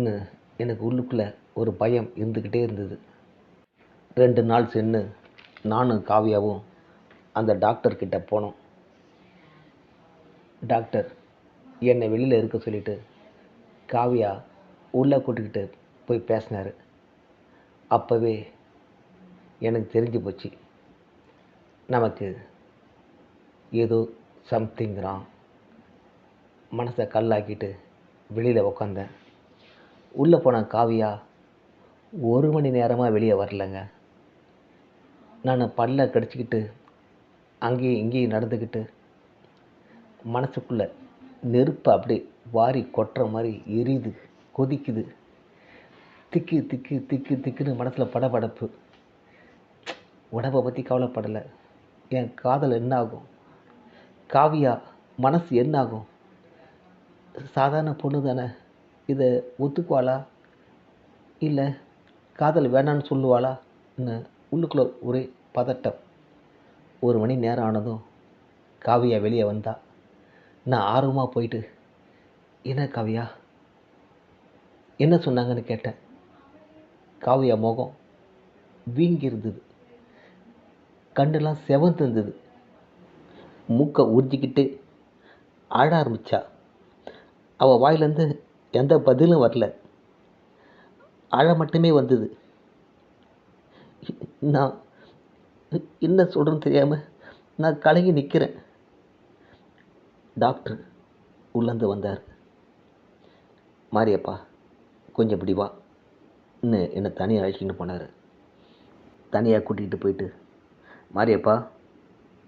ன்னு எனக்கு உள்ளுக்குள்ளே ஒரு பயம் இருந்துக்கிட்டே இருந்தது. ரெண்டு நாள் சென்று நானும் காவியாவும் அந்த டாக்டர்கிட்ட போனோம். டாக்டர் என்னை வெளியில் இருக்க சொல்லிட்டு காவியா உள்ளே கூட்டிக்கிட்டு போய் பேசினார். அப்போவே எனக்கு தெரிஞ்சு போச்சு. நமக்கு ஏதோ சம்திங் ராங் மனசை கல்லாக்கிட்டு வெளியில் உக்காந்தேன். உள்ளே போன காவியா? ஒரு மணி நேரமாக வெளியே வரலங்க. நான் பல்ல கடிச்சிக்கிட்டு அங்கேயும் இங்கேயும் நடந்துக்கிட்டு மனசுக்குள்ளே நெருப்பை அப்படியே வாரி கொட்டுற மாதிரி எரியுது கொதிக்குது. திக்கு திக்கு திக்கு திக்குன்னு மனசில் படபடப்பு. உடம்பை பற்றி கவலைப்படலை. என் காதல் என்ன ஆகும் காவியா மனசு என்ன ஆகும் சாதாரண பொண்ணு தானே. இதை ஒத்துக்குவாளா? இல்லை காதல் வேணான்னு சொல்லுவாளான்னு உள்ளுக்குள்ளே ஒரே பதட்டம். ஒரு மணி நேரம் ஆனதும் காவியா வெளியே வந்தா. நான் ஆர்வமாக போயிட்டு என்ன காவியா? என்ன சொன்னாங்கன்னு கேட்டேன். காவியா முகம் வீங்கி இருந்தது கண்ணெல்லாம் செவந்து இருந்தது. மூக்கை உறிஞ்சிக்கிட்டு ஆட ஆரம்பித்தா அவள் வாயிலேருந்து எந்த பதிலும் வரல. அழ மட்டுமே வந்தது. நான் என்ன சொல்கிறேன்னு தெரியாமல் நான் கலங்கி நிற்கிறேன் டாக்டர் உள்ளந்து வந்தார். மாரியப்பா கொஞ்சம் இப்படி வா. இன்னும் என்னை தனியாக அழைச்சிட்டு போனார். தனியாக கூட்டிகிட்டு போயிட்டு மாரியப்பா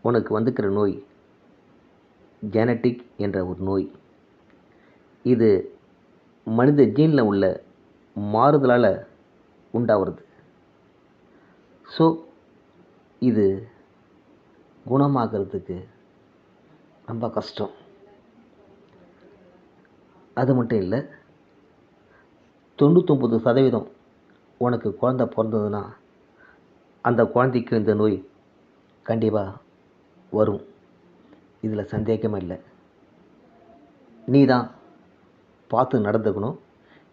உனக்கு வந்துக்கிற நோய் ஜெனட்டிக் என்ற ஒரு நோய். இது மனித ஜீனில் உள்ள மாறுதலால் உண்டாகிறது ஸோ இது குணமாகிறதுக்கு ரொம்ப கஷ்டம். அது மட்டும் இல்லை தொண்ணூத்தொம்பது சதவீதம் உனக்கு குழந்த பிறந்ததுன்னா அந்த குழந்தைக்கு இந்த நோய் கண்டிப்பாக வரும். இதில் சந்தேகமே இல்லை. நீ தான் பார்த்து நடந்துக்கணும்.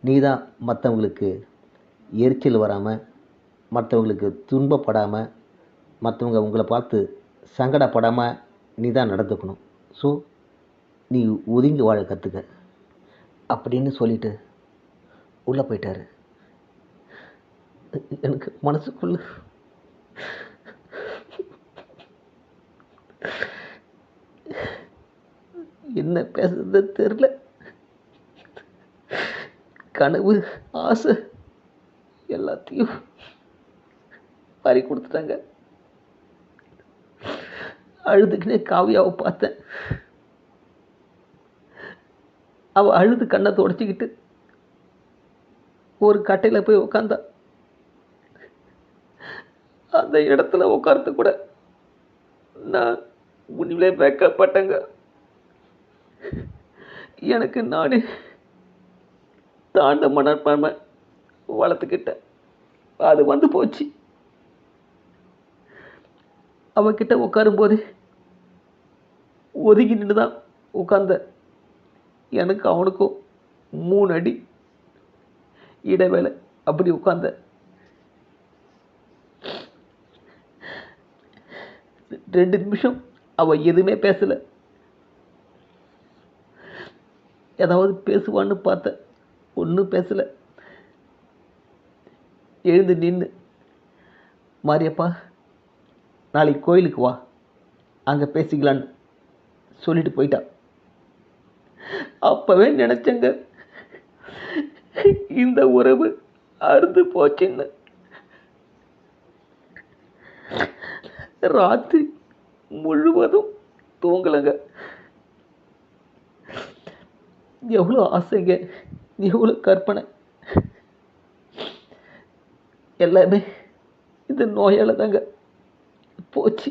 நீ தான் மற்றவங்களுக்கு எரிச்சல் வராமல் மற்றவங்களுக்கு துன்பப்படாமல் மற்றவங்க உங்களை பார்த்து சங்கடப்படாமல் நீ தான் நடந்துக்கணும். ஸோ நீ ஒதுங்கி வாழ கற்றுக்க அப்படின்னு சொல்லிட்டு உள்ளே போயிட்டாரு. எனக்கு மனசுக்குள்ள என்ன பேசுறது தெரில கனவு ஆசை எல்லாத்தையும் பறி கொடுத்துட்டாங்க. அழுதுக்குனே காவியாவை பார்த்தேன். அவள் அழுது கண்ணை தொடச்சிக்கிட்டு ஒரு கட்டையில் போய் உக்காந்தா. அந்த இடத்துல உட்கார்ந்து கூட நான் உண்மையிலே வைக்கப்பட்டேங்க. எனக்கு நானே தாண்ட மனப்பான்மை வளர்த்துக்கிட்டேன் அது வந்து போச்சு. அவகிட்ட உட்காரும்போது ஒதுங்கி நின்று தான் உட்காந்த எனக்கு அவனுக்கும் மூணு அடி இடைவேளை அப்படி உட்காந்த ரெண்டு நிமிஷம் அவ எதுவுமே பேசலை. ஏதாவது பேசுவான்னு பார்த்தேன் ஒன்றும் பேசல. எழுந்து நின்று மாரியப்பா நாளைக்கு கோயிலுக்கு வா. அங்கே பேசிக்கலான்னு சொல்லிட்டு போயிட்டா. அப்போவே நினச்சங்க. இந்த உறவு அறுந்து போச்சுன்னு. ராத்திரி முழுவதும் தூங்கலைங்க. எவ்வளோ ஆசைங்க. எவ்வளோ கற்பனை. எல்லாமே இந்த நோயால் தாங்க போச்சு.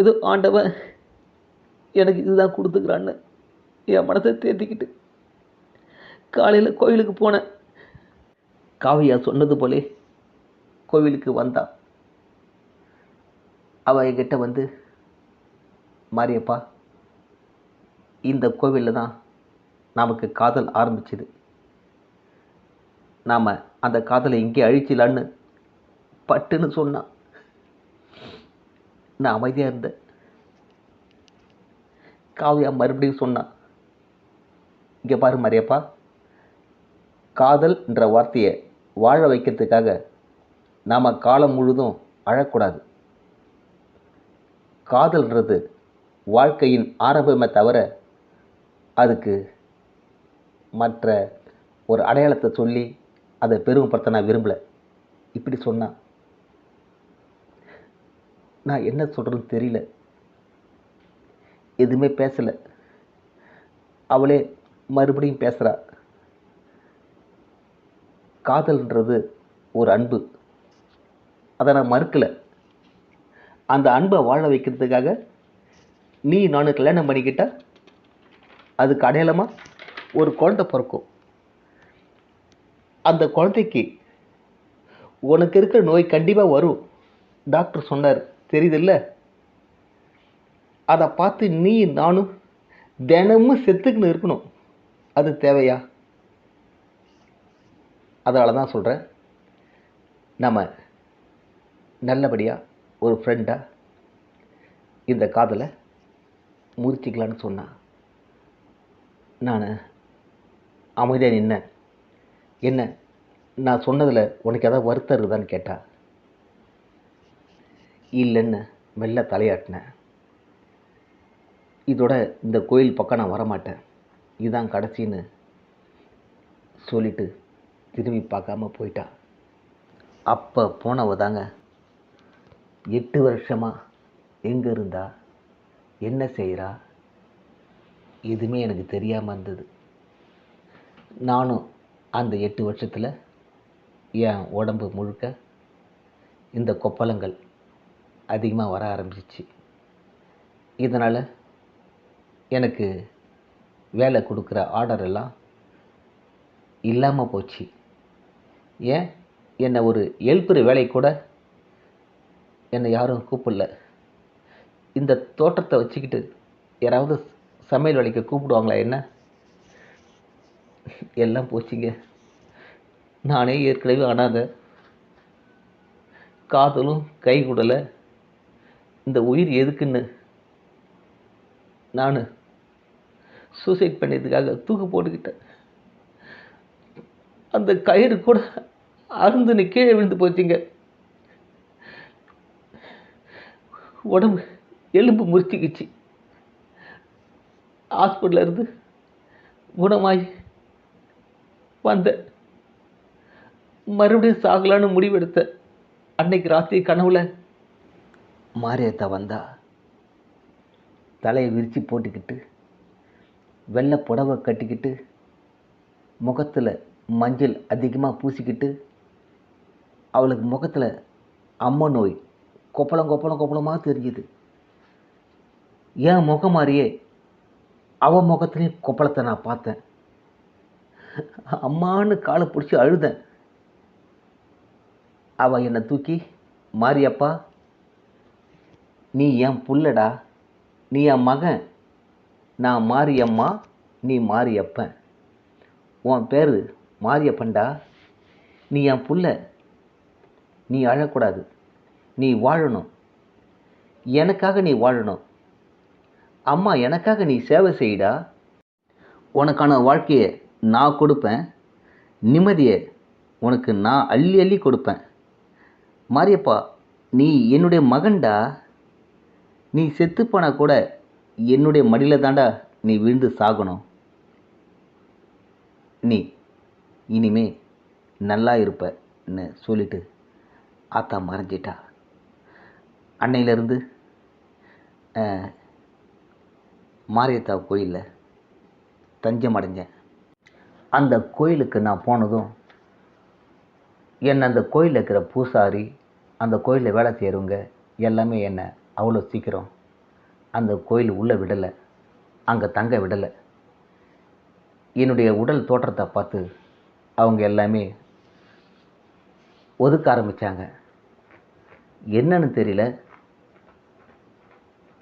ஏதோ ஆண்டவன் எனக்கு இதுதான் கொடுத்துக்கிறான்னு என் மனசை தேத்திக்கிட்டு காலையில் கோயிலுக்கு போனேன் காவியா சொன்னது போலே கோவிலுக்கு வந்தான். அவள் என்கிட்ட வந்து மாரியப்பா இந்த கோவிலில் தான் நமக்கு காதல் ஆரம்பிச்சுது. நாம் அந்த காதலை இங்கே அழிச்சிடலான்னு பட்டுன்னு சொன்னான் நான் அமைதியாக இருந்தேன். காவியா மறுபடியும் சொன்னான் இங்கே பாரு மரியப்பா காதல்ன்ற வார்த்தையை வாழ வைக்கிறதுக்காக நாம் காலம் முழுதும் அழக்கூடாது. காதல்ன்றது வாழ்க்கையின் ஆரம்பமே தவிர அதுக்கு மற்ற ஒரு அடையாளத்தை சொல்லி அதை பெருமைப்படுத்த நான் விரும்பலை. இப்படி சொன்னான் நான் என்ன சொல்கிறேன்னு தெரியல. எதுவுமே பேசலை. அவளே மறுபடியும் பேசுகிறா காதல்ன்றது ஒரு அன்பு. அதை நான் மறுக்கலை. அந்த அன்பை வாழ வைக்கிறதுக்காக நீ நான் கல்யாணம் பண்ணிக்கிட்டால் அதுக்கு அடையாளமாக ஒரு குழந்தை பிறக்கும். அந்த குழந்தைக்கு உனக்கு இருக்கிற நோய் கண்டிப்பாக வரும். டாக்டர் சொன்னார் தெரியுதுல்ல? அதை பார்த்து நீ நானும் தினமும் செத்துக்குன்னு இருக்கணும். அது தேவையா? அதனால தான் சொல்கிறேன் நம்ம நல்லபடியாக ஒரு ஃப்ரெண்டாக இந்த காதலை முறிச்சிக்கலான்னு சொன்னான் நான் அமைதியாக நின்னேன் என்ன நான் சொன்னதில் உனக்கு ஏதாவது வருத்தம் இருக்குதான்னு கேட்டா? இல்லைன்னு மெல்ல தலையாட்டினேன். இதோட இந்த கோயில் பக்கம் நான் வரமாட்டேன். இதுதான் கடைசின்னு சொல்லிட்டு திரும்பி பார்க்காம போயிட்டா. அப்போ போனவ தாங்க எட்டு வருஷமாக எங்கே இருந்தா? என்ன செய்கிறா எதுவுமே எனக்கு தெரியாமல் இருந்தது. நானும் அந்த எட்டு வருஷத்தில் என் உடம்பு முழுக்க இந்த கொப்பளங்கள் அதிகமாக வர ஆரம்பிச்சிச்சு. இதனால் எனக்கு வேலை கொடுக்குற ஆர்டர் எல்லாம் இல்லாமல் போச்சு. ஏன்? என்னை ஒரு எழுப்புற வேலை கூட என்னை யாரும் கூப்பிடல. இந்த தோட்டத்தை வச்சுக்கிட்டு யாராவது சமையல் வேலைக்கு கூப்பிடுவாங்களா என்ன? எல்லாம் போச்சுங்க. நானே ஏற்கனவே அனாத. காதலும் கை கூடலை. இந்த உயிர் எதுக்குன்னு? நான் சூசைட் பண்ணியதுக்காக தூக்கு போட்டுக்கிட்டேன். அந்த கயிறு கூட அருந்துன்னு கீழே விழுந்து போச்சுங்க. உடம்பு எலும்பு முறிச்சிக்கிச்சு. ஹாஸ்பிட்டலில் இருந்து குணமாகி வந்தேன் மறுபடியும் சாகலான்னு முடிவெடுத்தேன் அன்னைக்கு ராத்திரி கனவுல மாரியத்தா வந்தா தலையை விரித்து போட்டுக்கிட்டு வெள்ளை புடவை கட்டிக்கிட்டு முகத்தில் மஞ்சள் அதிகமாக பூசிக்கிட்டு அவளுக்கு முகத்தில் அம்ம நோய் கொப்பளம் கொப்பளம் கொப்பளமாக தெரிஞ்சுது என் முகம் மாதிரியே அவ முகத்துலேயும் கொப்பளத்தை நான் பார்த்தேன். அம்மான்னு காலை பிடிச்சி அழுதேன். அவள் என்னை தூக்கி மாரியப்பா நீ என் புள்ளடா நீ என் மகன் நான் மாரியம்மா நீ மாரியப்பன். உன் பேர் மாரியப்பன்டா நீ என் புள்ள நீ அழக்கூடாது நீ வாழணும் எனக்காக நீ வாழணும். அம்மா எனக்காக நீ சேவை செய்டா உனக்கான வாழ்க்கையை நான் கொடுப்பேன். நிம்மதியை உனக்கு நான் அள்ளி அள்ளி கொடுப்பேன். மாரியப்பா நீ என்னுடைய மகன்டா? நீ செத்துப்போனால் கூட என்னுடைய மடியில் தாண்டா நீ விழுந்து சாகணும். நீ இனிமே நல்லா இருப்பன்னு சொல்லிட்டு ஆத்தா மறைஞ்சிட்டா. அன்னையிலேருந்து மாரியத்தா கோயிலில் தஞ்சம் அடைஞ்சேன். அந்த கோயிலுக்கு நான் போனதும் என்னை அந்த கோயிலில் இருக்கிற பூசாரி அந்த கோயிலில் வேலை செய்கிறவங்க எல்லாமே என்னை அவ்வளோ சீக்கிரம் அந்த கோயில் உள்ளே விடலை அங்கே தங்க விடலை. என்னுடைய உடல் தோற்றத்தை பார்த்து அவங்க எல்லாமே ஒதுக்க ஆரம்பித்தாங்க என்னன்னு தெரியல.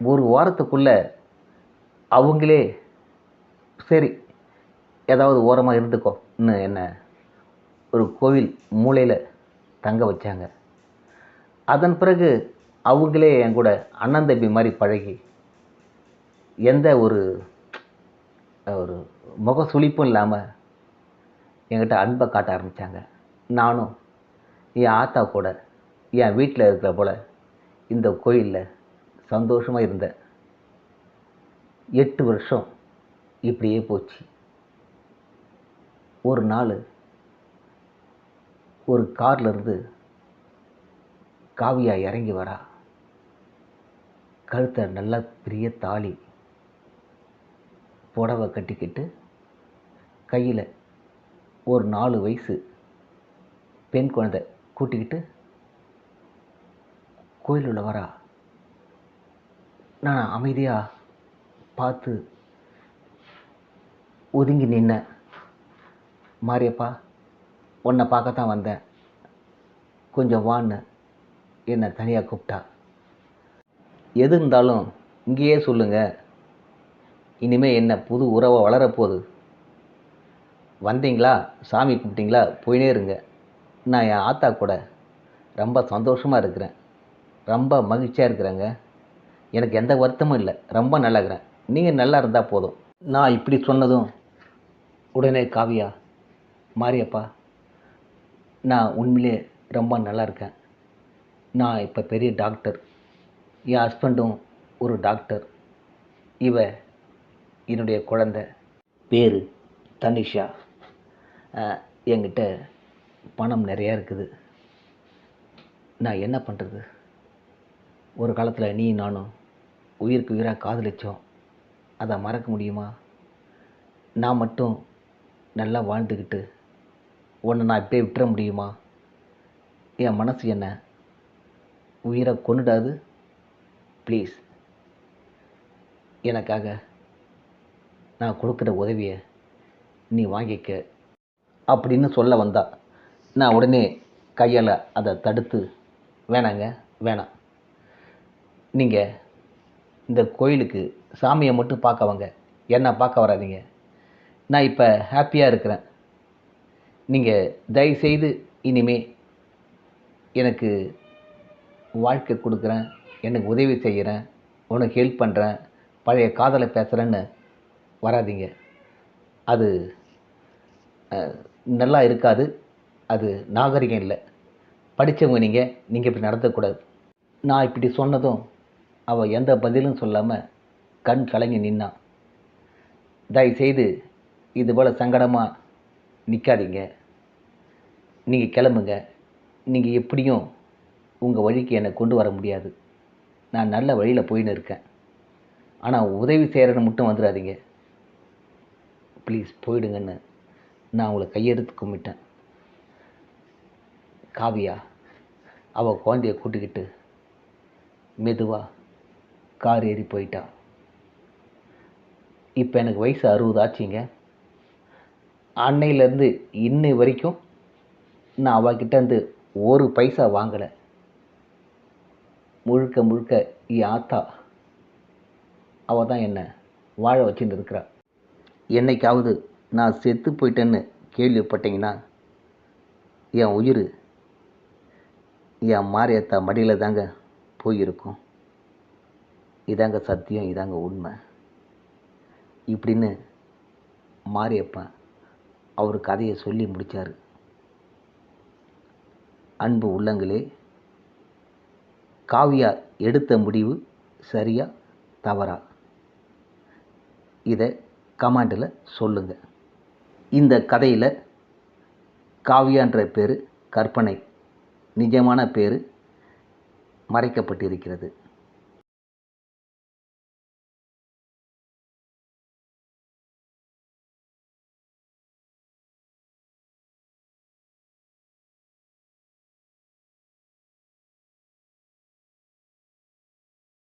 ஒரு வாரத்துக்குள்ளே அவங்களே சரி ஏதாவது ஓரமாக இருந்துக்கோன்னு என்ன? ஒரு கோவில் மூளையில் தங்க வச்சாங்க. அதன் பிறகு அவங்களே என் கூட அண்ணன் தம்பி மாதிரி பழகி எந்த ஒரு ஒரு முக சுழிப்பும் இல்லாமல் என்கிட்ட அன்பை காட்ட ஆரம்பித்தாங்க நானும் என் ஆத்தா கூட என் வீட்டில் இருக்கிற போல் இந்த கோயிலில் சந்தோஷமாக இருந்தேன். எட்டு வருஷம் இப்படியே போச்சு. ஒரு நாள் ஒரு கார்லேருந்து காவியா இறங்கி வரா. கழுத்தை நல்லா பெரிய தாலி புடவை கட்டிக்கிட்டு கையில் ஒரு நாலு வயசு பெண் குழந்தை கூட்டிக்கிட்டு கோயிலுள்ள வரா. நான் அமைதியாக பார்த்து ஒதுங்கி நின்னேன் மாரியப்பா உன்னை பார்க்கத்தான் வந்தேன். கொஞ்சம் வான்னு என்னை தனியாக கூப்பிட்டா. எது இருந்தாலும் இங்கேயே சொல்லுங்கள் இனிமேல் என்ன புது உறவை வளரப்போகுது. வந்தீங்களா? சாமி கும்பிட்டீங்களா? போயினே இருங்க. நான் என் ஆத்தா கூட ரொம்ப சந்தோஷமாக இருக்கிறேன். ரொம்ப மகிழ்ச்சியாக இருக்கிறேங்க. எனக்கு எந்த வருத்தமும் இல்லை. ரொம்ப நல்லா இருக்கிறேன். நீங்கள் நல்லா இருந்தால் போதும். நான் இப்படி சொன்னதும் உடனே காவியா மாரியப்பா நான் உண்மையிலே ரொம்ப நல்லா இருக்கேன். நான் இப்போ பெரிய டாக்டர். என் ஹஸ்பண்டும் ஒரு டாக்டர். இவ என்னுடைய குழந்த. பேர் தனிஷா. என்கிட்ட பணம் நிறையா இருக்குது. நான் என்ன பண்ணுறது ஒரு காலத்தில் நீ நானும் உயிருக்கு உயிராக காதலிச்சோம். அதை மறக்க முடியுமா? நான் மட்டும் நல்லா வாழ்ந்துக்கிட்டு உன்னை நான் இப்படியே விட்டுற முடியுமா? என் மனசு என்ன? உயிரை கொண்டுடாது ப்ளீஸ் எனக்காக நான் கொடுக்குற உதவியை நீ வாங்கிக்க. அப்படின்னு சொல்ல வந்தா நான் உடனே கையால் அதை தடுத்து வேணாங்க வேணாம். நீங்கள் இந்த கோயிலுக்கு சாமியை மட்டும் பார்க்க வாங்க. என்ன பார்க்க வராதீங்க. நான் இப்போ ஹாப்பியாக இருக்கிறேன். நீங்கள் தயவுசெய்து இனிமே எனக்கு வாழ்க்கை கொடுக்குறேன் எனக்கு உதவி செய்கிறேன் உனக்கு ஹெல்ப் பண்ணுறேன் பழைய காதலை பேசுகிறேன்னு வராதீங்க. அது நல்லா இருக்காது. அது நாகரிகம் இல்லை. படித்தவங்க நீங்கள் நீங்கள் இப்படி நடத்தக்கூடாது. நான் இப்படி சொன்னதும் அவள் எந்த பதிலும் சொல்லாமல் கண் கலங்கி நின்னான் தயவுசெய்து இது போல் சங்கடமாக நிற்காதீங்க நீங்கள் கிளம்புங்க. நீங்கள் எப்படியும் உங்கள் வழிக்கு என்னை கொண்டு வர முடியாது. நான் நல்ல வழியில் போயின்னு இருக்கேன். ஆனால் உதவி செய்கிறன்னு மட்டும் வந்துடாதீங்க. ப்ளீஸ் போயிடுங்கன்னு நான் அவங்கள கையெடுத்து கும்பிட்டேன். காவியா அவள் குழந்தைய கூட்டிக்கிட்டு மெதுவாக கார் ஏறி போயிட்டான் இப்போ எனக்கு வயசு அறுபது ஆச்சுங்க. அன்னையிலேருந்து இன்னை வரைக்கும் நான் அவகிட்டேருந்து ஒரு பைசா வாங்கலை. முழுக்க முழுக்க என் ஆத்தா அவள் தான் என்னை வாழ வச்சுட்டு இருக்கிறா. என்னைக்காவது நான் செத்து போயிட்டேன்னு கேள்விப்பட்டீங்கன்னா என் உயிர் என் மாரியத்தா மடியில் தாங்க போயிருக்கும். இதாங்க சத்தியம் இதாங்க உண்மை. இப்படின்னு மாரியப்பன் அவர் கதையை சொல்லி முடித்தார் அன்பு உள்ளங்களே காவியா எடுத்த முடிவு சரியா தவறா? இதை கமாண்டில் சொல்லுங்கள் இந்த கதையில் காவியான்ற பேர் கற்பனை நிஜமான பேர் மறைக்கப்பட்டிருக்கிறது.